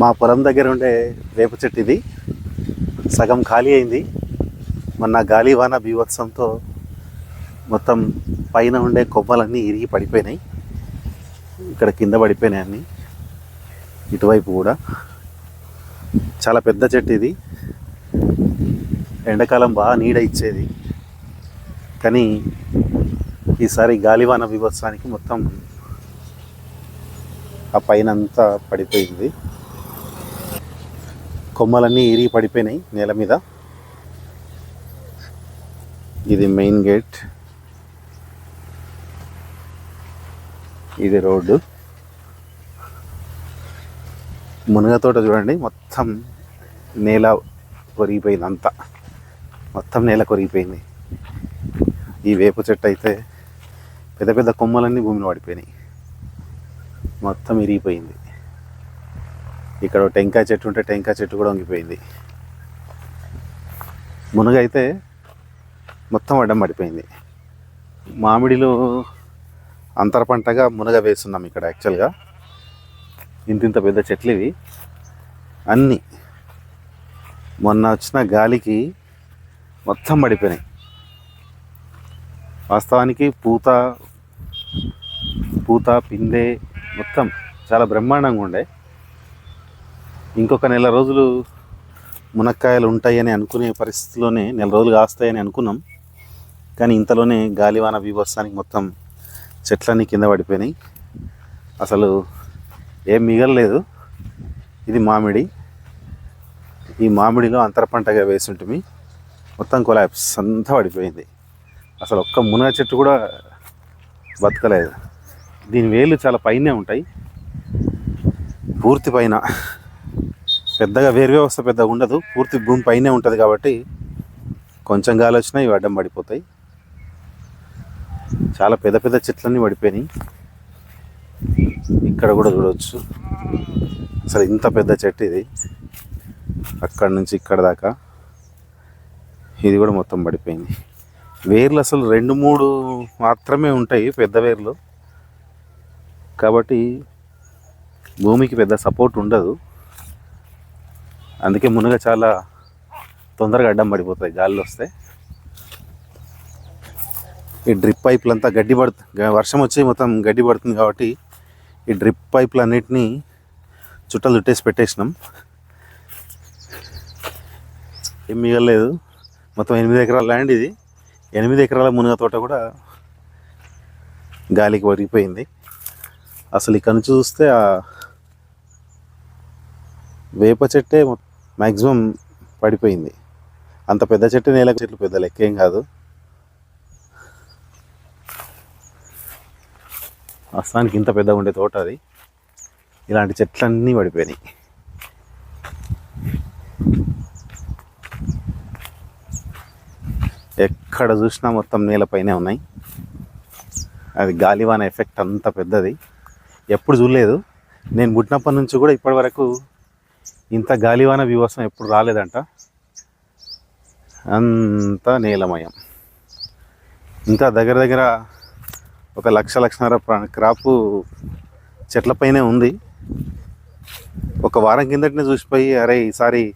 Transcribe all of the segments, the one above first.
మా పొలం దగ్గర ఉండే వేప చెట్టు ఇది. సగం ఖాళీ అయింది. మొన్న గాలివాన బీభత్సంతో మొత్తం పైన ఉండే కొమ్మలన్నీ ఇరిగి పడిపోయినాయి. ఇక్కడ కింద పడిపోయినాయి అన్నీ. ఇటువైపు కూడా. చాలా పెద్ద చెట్టు ఇది. ఎండాకాలం బాగా నీడ ఇచ్చేది. కానీ ఈసారి గాలివాన బీభత్సానికి మొత్తం ఆ పైన అంతా పడిపోయింది. కొమ్మలన్నీ ఇరిగి పడిపోయినాయి నేల మీద. ఇది మెయిన్ గేట్ ఇది రోడ్డు. మునగ తోట చూడండి మొత్తం నేల కొరిగిపోయింది అంతా మొత్తం నేల కొరిగిపోయింది. ఈ వేప చెట్టు అయితే పెద్ద పెద్ద కొమ్మలన్నీ భూమిని పడిపోయినాయి. మొత్తం ఇరిగిపోయింది. ఇక్కడ టెంకాయ చెట్టు ఉంటే టెంకాయ చెట్టు కూడా వంగిపోయింది. మునగ అయితే మొత్తం అడ్డం పడిపోయింది. మామిడిలో అంతర పంటగా మునగ వేస్తున్నాం ఇక్కడ యాక్చువల్గా. ఇంత ఇంత పెద్ద చెట్లు ఇవి. అన్నీ మొన్న వచ్చిన గాలికి మొత్తం పడిపోయినాయి. వాస్తవానికి పూత పూత పిందె మొత్తం చాలా బ్రహ్మాండంగా ఉండే. ఇంకొక నెల రోజులు మునక్కాయలు ఉంటాయని అనుకునే పరిస్థితిలోనే నెల రోజులు కాస్తాయని అనుకున్నాం. కానీ ఇంతలోనే గాలివాన బీభత్సానికి మొత్తం చెట్లన్నీ కింద పడిపోయినాయి. అసలు ఏం మిగలలేదు. ఇది మామిడి. ఈ మామిడిలో అంతర పంటగా వేసుంటిమి. మొత్తం కొలాప్స్ అంతా పడిపోయింది. అసలు ఒక్క మునగ చెట్టు కూడా బతకలేదు. దీని వేళ్ళు చాలా పైనే ఉంటాయి. పూర్తి పైన పెద్దగా వేరు వ్యవస్థ పెద్దగా ఉండదు. పూర్తి భూమి పైనే ఉంటుంది కాబట్టి కొంచెం గాలి వచ్చినా ఇవి అడ్డం పడిపోతాయి. చాలా పెద్ద పెద్ద చెట్లన్నీ పడిపోయినాయి. ఇక్కడ కూడా చూడవచ్చు అసలు ఇంత పెద్ద చెట్టు ఇది. అక్కడ నుంచి ఇక్కడ దాకా ఇది కూడా మొత్తం పడిపోయింది. వేర్లు అసలు రెండు మూడు మాత్రమే ఉంటాయి పెద్ద వేర్లు. కాబట్టి భూమికి పెద్ద సపోర్ట్ ఉండదు. అందుకే మునగ చాలా తొందరగా అడ్డం పడిపోతాయి. గాలిలో వస్తే ఈ డ్రిప్ పైపులు అంతా గడ్డి పడుతుంది వర్షం వచ్చి మొత్తం గడ్డి పడుతుంది కాబట్టి ఈ డ్రిప్ పైపులు అన్నిటినీ చుట్టలు చుట్టేసి పెట్టేసినాం. ఏం మిగలేదు మొత్తం ఎనిమిది ఎకరాల ల్యాండ్ ఇది. ఎనిమిది ఎకరాల మునగ తోట కూడా గాలికి ఒరిగిపోయింది. అసలు ఇక్కడ నుంచి చూస్తే ఆ వేప చెట్టే మ్యాక్సిమం పడిపోయింది. అంత పెద్ద చెట్టు నేల చెట్లు పెద్ద లెక్కేం కాదు. వాస్తవానికి ఇంత పెద్దగా ఉండే తోట అది. ఇలాంటి చెట్లన్నీ పడిపోయినాయి. ఎక్కడ చూసినా మొత్తం నేలపైనే ఉన్నాయి. అది గాలివాన ఎఫెక్ట్ అంత పెద్దది. ఎప్పుడు చూడలేదు. నేను పుట్టినప్పటి నుంచి కూడా ఇప్పటి వరకు ఇంత గాలివాన వివసం ఎప్పుడు రాలేదంట. అంత నేలమయం. ఇంకా దగ్గర దగ్గర ఒక లక్ష లక్షన్నర క్రాపు చెట్లపైనే ఉంది. ఒక వారం కిందటనే చూసిపోయి అరే ఈసారి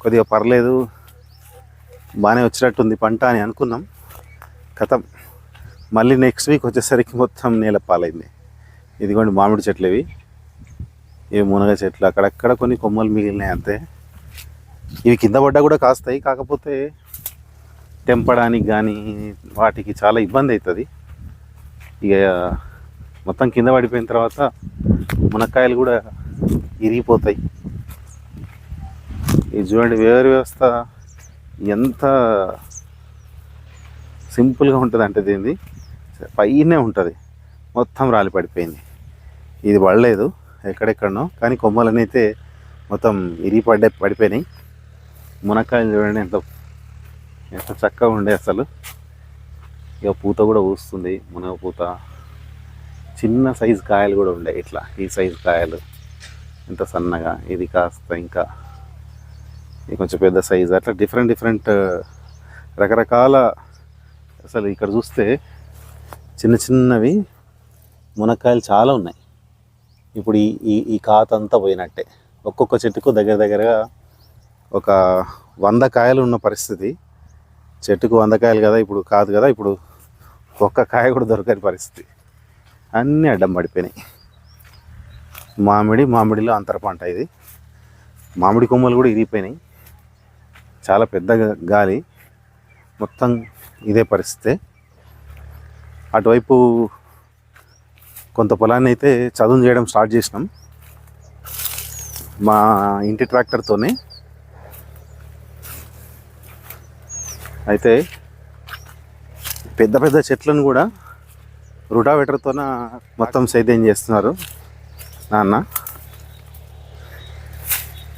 కొద్దిగా పర్లేదు బాగానే వచ్చినట్టుంది పంట అని అనుకున్నాం. కథం మళ్ళీ నెక్స్ట్ వీక్ వచ్చేసరికి మొత్తం నేల పాలైంది. ఇదిగోండి మామిడి చెట్లు ఇవి ఇవి మునగ చెట్లు అక్కడక్కడ కొన్ని కొమ్మలు మిగిలినాయి అంతే. ఇవి కింద పడ్డా కూడా కాస్తాయి కాకపోతే తెంపడానికి కానీ వాటికి చాలా ఇబ్బంది అవుతుంది ఇక మొత్తం కింద పడిపోయిన తర్వాత మునక్కాయలు కూడా ఇరిగిపోతాయి. ఇది చూడండి వేరు వ్యవస్థ ఎంత సింపుల్గా ఉంటుంది అంటే దీనిది. పైనే ఉంటుంది. మొత్తం రాలి పడిపోయింది. ఇది పడలేదు. ఎక్కడెక్కడనో. కానీ కొమ్మలన్నీ అయితే మొత్తం ఇరిగి పడ్డే పడిపోయినాయి. మునక్కాయలు చూడండి ఎంత ఎంత చక్కగా ఉండే అసలు. ఇక పూత కూడా పూస్తుంది మునగ పూత. చిన్న సైజు కాయలు కూడా ఉండే ఇట్లా ఈ సైజు కాయలు. ఎంత సన్నగా ఇది కాస్త ఇంకా ఇది కొంచెం పెద్ద సైజు. అట్లా డిఫరెంట్ డిఫరెంట్ రకరకాల అసలు ఇక్కడ చూస్తే చిన్న చిన్నవి మునక్కాయలు చాలా ఉన్నాయి. ఇప్పుడు ఈ ఈ ఈ కాత అంతా పోయినట్టే. ఒక్కొక్క చెట్టుకు దగ్గర దగ్గరగా ఒక వంద కాయలు ఉన్న పరిస్థితి. చెట్టుకు వంద కాయలు కదా ఇప్పుడు కాదు కదా ఇప్పుడు ఒక్క కాయ కూడా దొరకని పరిస్థితి. అన్నీ అడ్డం పడిపోయినాయి. మామిడి మామిడిలో అంతర పంట ఇది. మామిడి కొమ్మలు కూడా ఇరిగిపోయినాయి. చాలా పెద్ద గాలి. మొత్తం ఇదే పరిస్థితి. అటువైపు కొంత పొలాన్ని అయితే చదును చేయడం స్టార్ట్ చేసినాం. మా ఇంటి ట్రాక్టర్తోనే అయితే పెద్ద పెద్ద చెట్లను కూడా రుటావెటర్తోన మొత్తం సేద్యం చేస్తున్నారు నాన్న.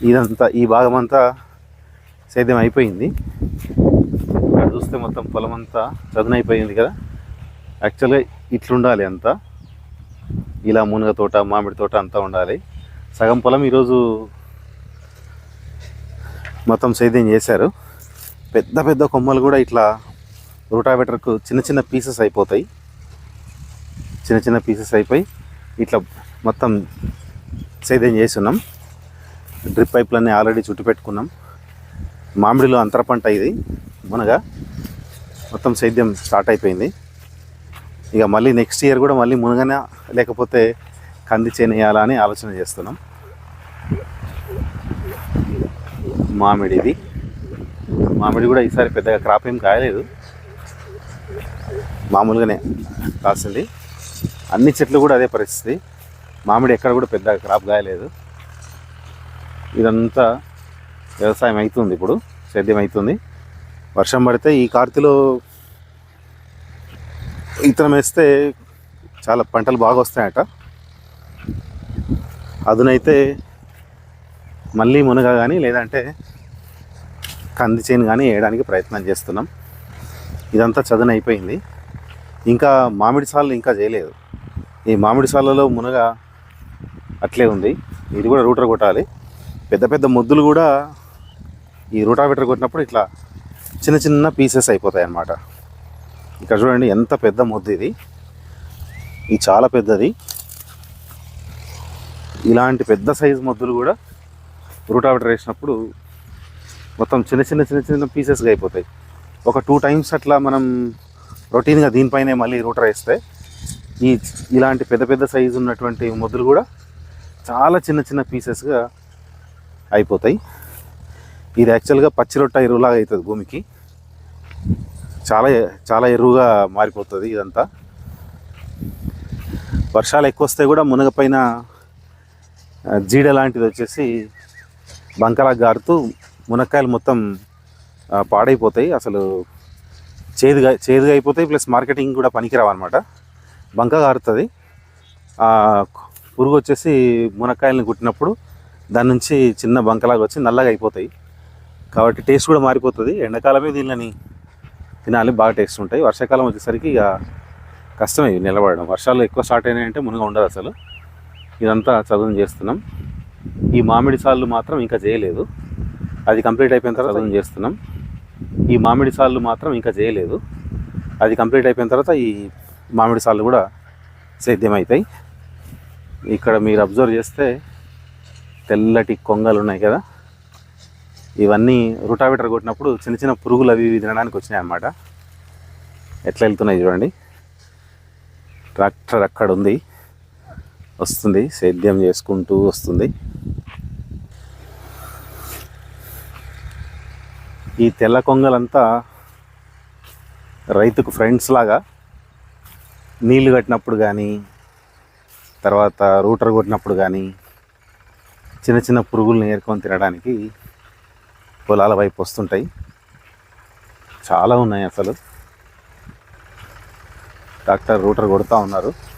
ఇదంతా ఈ భాగం అంతా సేద్యం అయిపోయింది. ఇక్కడ చూస్తే మొత్తం పొలం అంతా చదునైపోయింది కదా. యాక్చువల్గా ఇట్లుండాలి అంతా. ఇలా మునగ తోట మామిడి తోట అంతా ఉండాలి. సగం పొలం ఈరోజు మొత్తం సేద్యం చేశారు. పెద్ద పెద్ద కొమ్మలు కూడా ఇట్లా రూటావేటర్కు చిన్న చిన్న పీసెస్ అయిపోతాయి. చిన్న చిన్న పీసెస్ అయిపోయి ఇట్లా మొత్తం సేద్యం చేస్తున్నాం. డ్రిప్ పైప్లన్నీ ఆల్రెడీ చుట్టు పెట్టుకున్నాం. మామిడిలో అంతర పంట ఇది మునగ. మొత్తం సేద్యం స్టార్ట్ అయిపోయింది. ఇక మళ్ళీ నెక్స్ట్ ఇయర్ కూడా మళ్ళీ మునగన లేకపోతే కంది చేనేయాలా అని ఆలోచన చేస్తున్నాం. మామిడి ఇది. మామిడి కూడా ఈసారి పెద్దగా క్రాప్ ఏం కాయలేదు. మామూలుగానే కాసింది. అన్ని చెట్లు కూడా అదే పరిస్థితి. మామిడి ఎక్కడ కూడా పెద్దగా క్రాప్ కాయలేదు. ఇదంతా వ్యవసాయం అవుతుంది ఇప్పుడు సేద్యం అవుతుంది. వర్షం పడితే ఈ కార్తీలో ఇతనం వేస్తే చాలా పంటలు బాగా వస్తాయట. అదునైతే మళ్ళీ మునగ కానీ లేదంటే కంది చేను కానీ వేయడానికి ప్రయత్నం చేస్తున్నాం. ఇదంతా చదును అయిపోయింది. ఇంకా మామిడి సాళ్ళు ఇంకా చేయలేదు. ఈ మామిడి సాళ్ళలో మునగ అట్లే ఉంది. ఇది కూడా రూటర్ కొట్టాలి. పెద్ద పెద్ద ముద్దులు కూడా ఈ రూటావెటర్ కొట్టినప్పుడు ఇట్లా చిన్న చిన్న పీసెస్ అయిపోతాయి అన్నమాట ఇక్కడ చూడండి ఎంత పెద్ద ముద్దు ఇది. ఇది చాలా పెద్దది. ఇలాంటి పెద్ద సైజు ముద్దులు కూడా రూటావెటర్ వేసినప్పుడు మొత్తం చిన్న చిన్న చిన్న చిన్న పీసెస్గా అయిపోతాయి. ఒక టూ టైమ్స్ అట్లా మనం రొటీన్గా దీనిపైనే మళ్ళీ రూటర్ వేస్తే ఈ ఇలాంటి పెద్ద పెద్ద సైజు ఉన్నటువంటి ముద్దులు కూడా చాలా చిన్న చిన్న పీసెస్గా అయిపోతాయి. ఇది యాక్చువల్గా పచ్చి రొట్ట ఎరువులాగా అవుతుంది భూమికి. చాలా చాలా ఎరువుగా మారిపోతుంది ఇదంతా. వర్షాలు ఎక్కువ వస్తే కూడా మునగపైన జీడ లాంటిది వచ్చేసి బంకలా గారుతూ మునక్కాయలు మొత్తం పాడైపోతాయి. అసలు చేదుగా చేదుగా అయిపోతాయి. ప్లస్ మార్కెటింగ్ కూడా పనికిరావు అనమాట బంక గారుతుంది. పురుగు వచ్చేసి మునక్కాయలను కుట్టినప్పుడు దాని నుంచి చిన్న బంకలాగా వచ్చి నల్లగా అయిపోతాయి. కాబట్టి టేస్ట్ కూడా మారిపోతుంది. ఎండాకాలమే దీనిని తినాలి బాగా టేస్ట్ ఉంటాయి. వర్షాకాలం వచ్చేసరికి ఇక కష్టమే ఇవి నిలబడడం. వర్షాలు ఎక్కువ స్టార్ట్ అయినాయంటే మునుగా ఉండదు అసలు. ఇదంతా చదువును చేస్తున్నాం. ఈ మామిడి సాళ్ళు మాత్రం ఇంకా చేయలేదు. అది కంప్లీట్ అయిపోయిన తర్వాత చదువును చేస్తున్నాం. ఈ మామిడి సాళ్ళు మాత్రం ఇంకా చేయలేదు. అది కంప్లీట్ అయిపోయిన తర్వాత ఈ మామిడి సాళ్ళు కూడా సేద్యం అవుతాయి ఇక్కడ మీరు అబ్జర్వ్ చేస్తే తెల్లటి కొంగలు ఉన్నాయి కదా. ఇవన్నీ రూటావీటర్ కొట్టినప్పుడు చిన్న చిన్న పురుగులు అవి తినడానికి వచ్చినాయి అన్నమాట ఎట్లా వెళ్తున్నాయి చూడండి. ట్రాక్టర్ అక్కడ ఉంది. వస్తుంది. సేద్యం చేసుకుంటూ వస్తుంది. ఈ తెల్ల కొంగలంతా రైతుకు ఫ్రెండ్స్ లాగా నీళ్ళు కట్టినప్పుడు కానీ తర్వాత రూటర్ కొట్టినప్పుడు కానీ చిన్న చిన్న పురుగుల్ని ఏరుకొని తినడానికి పొలాల వైపు వస్తుంటాయి. చాలా ఉన్నాయి అసలు. డాక్టర్ రూటర్ కొడుతూ ఉన్నారు.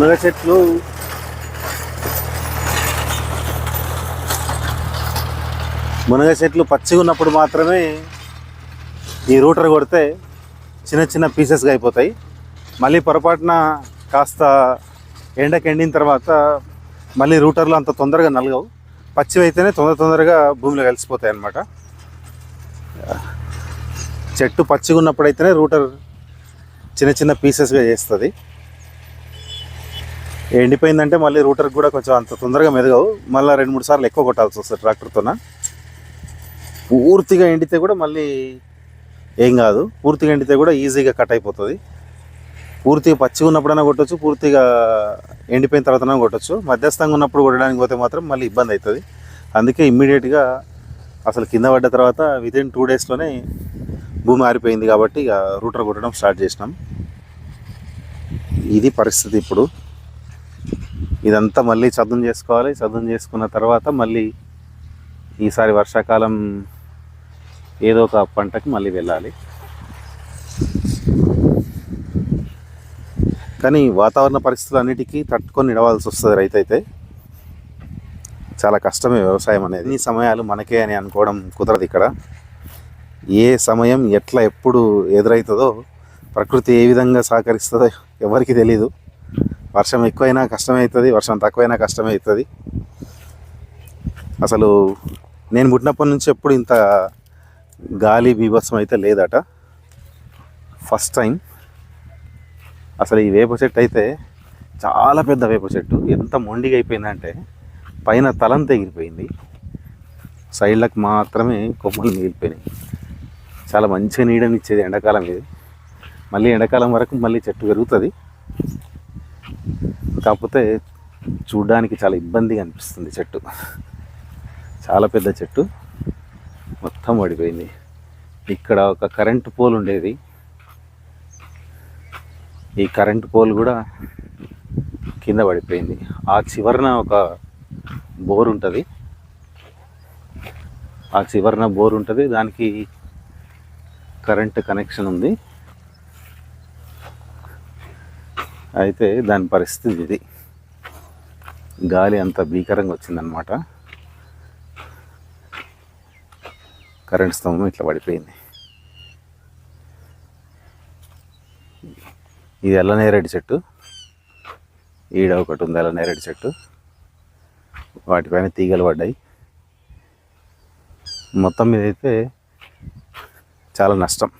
మునగ చెట్లు. మునగ చెట్లు పచ్చిగా ఉన్నప్పుడు మాత్రమే ఈ రూటర్ కొడితే చిన్న చిన్న పీసెస్గా అయిపోతాయి. మళ్ళీ పొరపాటున కాస్త ఎండకు ఎండిన తర్వాత మళ్ళీ రూటర్లు అంత తొందరగా నలగవు. పచ్చివైతేనే తొందర తొందరగా భూమిలో కలిసిపోతాయి అన్నమాట. చెట్టు పచ్చిగా ఉన్నప్పుడైతేనే రూటర్ చిన్న చిన్న పీసెస్గా చేస్తుంది. ఎండిపోయిందంటే మళ్ళీ రూటర్కి కూడా కొంచెం అంత తొందరగా మెదగవు. మళ్ళీ రెండు మూడు సార్లు ఎక్కువ కొట్టాల్సి వస్తుంది ట్రాక్టర్తోన. పూర్తిగా ఎండితే కూడా మళ్ళీ ఏం కాదు. పూర్తిగా ఎండితే కూడా ఈజీగా కట్ అయిపోతుంది. పూర్తిగా పచ్చిగా ఉన్నప్పుడైనా కొట్టచ్చు పూర్తిగా ఎండిపోయిన తర్వాతనే కొట్టచ్చు. మధ్యస్థంగా ఉన్నప్పుడు కొట్టడానికి పోతే మాత్రం మళ్ళీ ఇబ్బంది అవుతుంది అందుకే ఇమ్మీడియట్గా అసలు కింద పడ్డ తర్వాత వితిన్ టూ డేస్లోనే భూమి ఆరిపోయింది కాబట్టి ఇక రూటర్ కొట్టడం స్టార్ట్ చేసినాం. ఇది పరిస్థితి ఇప్పుడు. ఇదంతా మళ్ళీ చదును చేసుకోవాలి. చదును చేసుకున్న తర్వాత మళ్ళీ ఈసారి వర్షాకాలం ఏదో ఒక పంటకి మళ్ళీ వెళ్ళాలి. కానీ వాతావరణ పరిస్థితులు అన్నిటికీ తట్టుకొని నిడవాల్సి వస్తుంది రైతు అయితే చాలా కష్టమే వ్యవసాయం అనేది. ఈ సమయాలు మనకే అని అనుకోవడం కుదరదు ఇక్కడ. ఏ సమయం ఎట్లా ఎప్పుడు ఎదురవుతుందో ప్రకృతి ఏ విధంగా సహకరిస్తుందో ఎవరికి తెలీదు. వర్షం ఎక్కువైనా కష్టమవుతుంది వర్షం తక్కువైనా కష్టమవుతుంది అసలు నేను పుట్టినప్పటి నుంచి ఎప్పుడు ఇంత గాలి బీభత్సం అయితే లేదట. First time. అసలు ఈ వేప చెట్టు అయితే చాలా పెద్ద వేప చెట్టు. ఎంత మొండిగా అయిపోయిందంటే పైన తలం తెగిరిపోయింది. సైడ్లకు మాత్రమే కొమ్మలు మిగిలిపోయినాయి చాలా మంచిగా నీడనిచ్చేది ఎండాకాలం ఇది. మళ్ళీ ఎండాకాలం వరకు మళ్ళీ చెట్టు పెరుగుతుంది. కాకపోతే చూడడానికి చాలా ఇబ్బందిగా అనిపిస్తుంది చెట్టు. చాలా పెద్ద చెట్టు. మొత్తం పడిపోయింది. ఇక్కడ ఒక కరెంటు పోల్ ఉండేది. ఈ కరెంటు పోల్ కూడా కింద పడిపోయింది. ఆ చివరన ఒక బోర్ ఉంటుంది. ఆ చివరన బోర్ ఉంటుంది. దానికి కరెంట్ కనెక్షన్ ఉంది. అయితే దాని పరిస్థితి ఇది. గాలి అంత భీకరంగా వచ్చిందనమాట కరెంట్ స్తంభం ఇట్లా పడిపోయింది. ఇది ఎల్లనేరేడు చెట్టు. ఈడ ఒకటి ఉంది ఎల్లనేరేడు చెట్టు. వాటిపైన తీగలు పడ్డాయి. మొత్తం మీద అయితే చాలా నష్టం.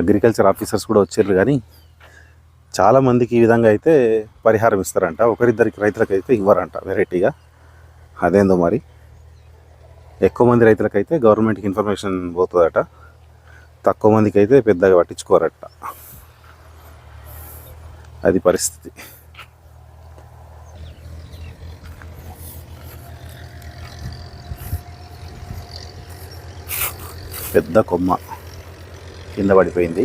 అగ్రికల్చర్ ఆఫీసర్స్ కూడా వచ్చారు కానీ చాలామందికి ఈ విధంగా అయితే పరిహారం ఇస్తారంట. ఒకరిద్దరికి రైతులకు అయితే ఇవ్వరంట వెరైటీగా. అదేందో మరి. ఎక్కువ మంది రైతులకైతే గవర్నమెంట్కి ఇన్ఫర్మేషన్ పోతుందట. తక్కువ మందికి అయితే పెద్దగా పట్టించుకోరట. అది పరిస్థితి. పెద్ద కొమ్మ కింద పడిపోయింది.